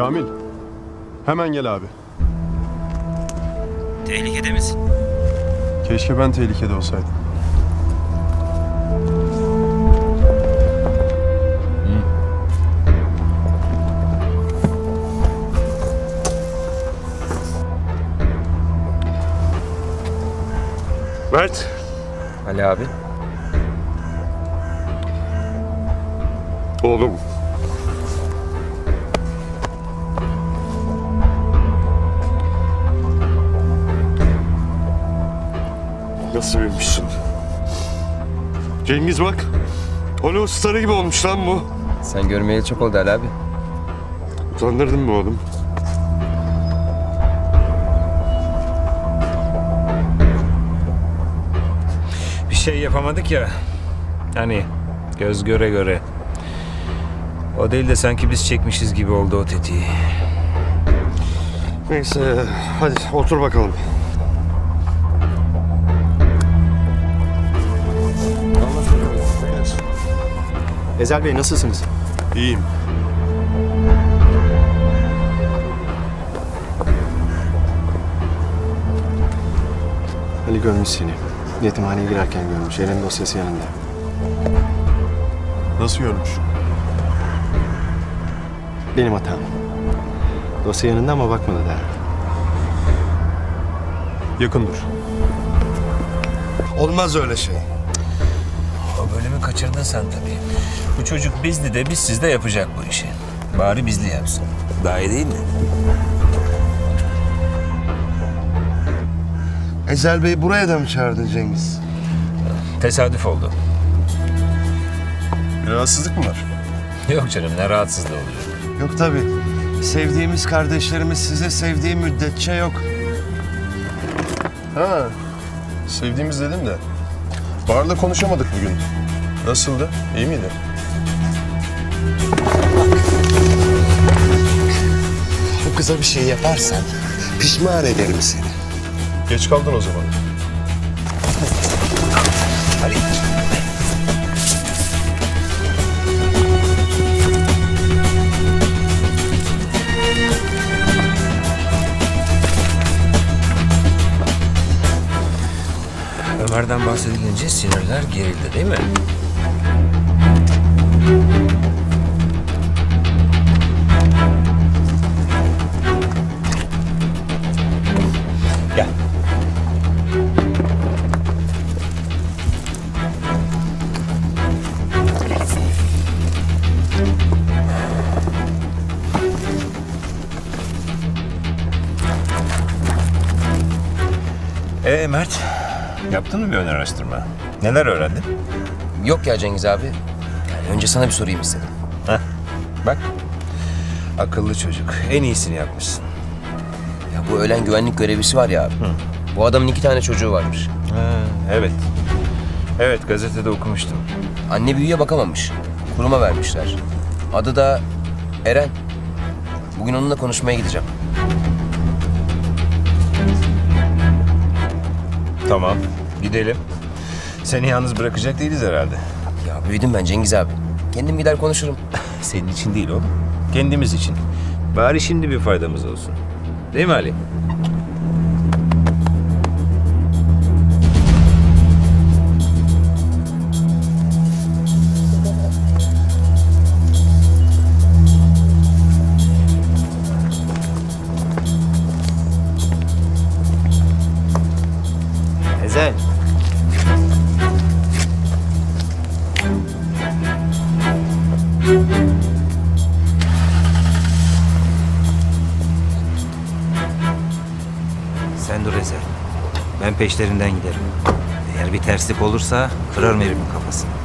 Kamil. Hemen gel abi. Tehlikede misin? Keşke ben tehlikede olsaydım. Mert. Ali abi. Oğlum. Nasıl büyümüşsün? Cengiz bak. Hollywood starı gibi olmuş lan bu. Sen görmeyeli çok oldu Ali abi. Utandırdın mı oğlum? Bir şey yapamadık ya. Hani göz göre göre. O değil de sanki biz çekmişiz gibi oldu o tetiği. Neyse hadi otur bakalım. Ezel Bey nasılsınız? İyiyim. Ali görmüş seni. Yetimhaneye girerken görmüş. Elin dosyası yanında. Nasıl görmüş? Benim hatam. Dosya yanında ama bakmadı da. Yakın dur. Olmaz öyle şey. Kaçırdın sen tabii. Bu çocuk bizli de bizsiz de yapacak bu işi. Bari bizli yapsın. Daha iyi değil mi? Ezel Bey buraya da mı çağırdın Cengiz? Tesadüf oldu. Bir rahatsızlık mı var? Yok canım ne rahatsızlığı oluyor. Yok tabii. Sevdiğimiz kardeşlerimiz size sevdiği müddetçe yok. Ha. Sevdiğimiz dedim de. Barda konuşamadık bugün. Nasıldı? İyi miydi? Bu kıza bir şey yaparsan pişman ederim seni. Geç kaldın o zaman. Ömer'den bahsedilince sinirler gerildi değil mi? Ee Mert, yaptın mı bir ön araştırma? Neler öğrendin? Yok ya Cengiz abi. Yani önce sana bir sorayım istedim. Heh, bak. Akıllı çocuk. En iyisini yapmışsın. Ya bu ölen güvenlik görevlisi var ya abi. Bu adamın iki tane çocuğu varmış. Ha, evet. Evet, gazetede okumuştum. Anne büyüye bakamamış. Kuruma vermişler. Adı da Eren. Bugün onunla konuşmaya gideceğim. Tamam, gidelim. Seni yalnız bırakacak değiliz herhalde. Ya büyüdüm ben Cengiz abi. Kendim gider konuşurum. Senin için değil oğlum. Kendimiz için. Bari şimdi bir faydamız olsun. Değil mi Ali? Peşlerinden giderim. Eğer bir terslik olursa kırarım herimin kafasını.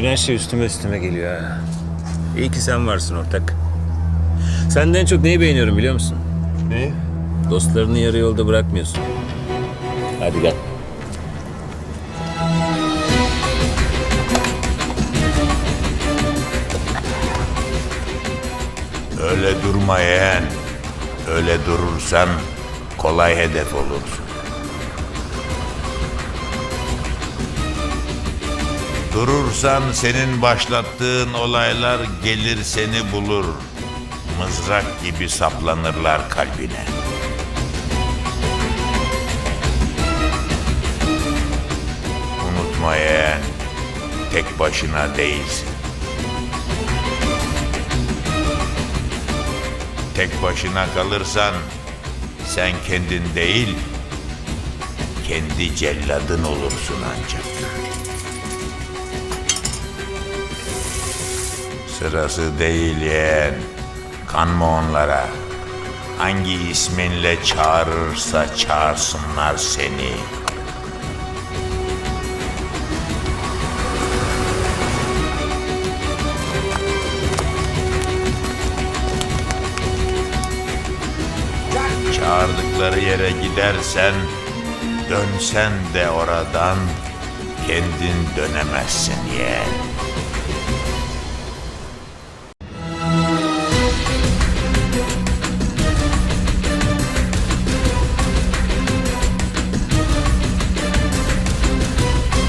Bugün her şey üstüme üstüme geliyor ha. İyi ki sen varsın ortak. Senden çok neyi beğeniyorum biliyor musun? Neyi? Dostlarını yarı yolda bırakmıyorsun. Hadi gel. Öyle durma yeğen. Öyle durursan kolay hedef olursun. Durursan senin başlattığın olaylar gelir seni bulur. Mızrak gibi saplanırlar kalbine. Unutma yeğen, tek başına değilsin. Tek başına kalırsan sen kendin değil, kendi celladın olursun ancak. Sırası değil yeğen. Kanma onlara. Hangi isminle çağırırsa çağırsınlar seni. Çağırdıkları yere gidersen, dönsen de oradan kendin dönemezsin yeğen.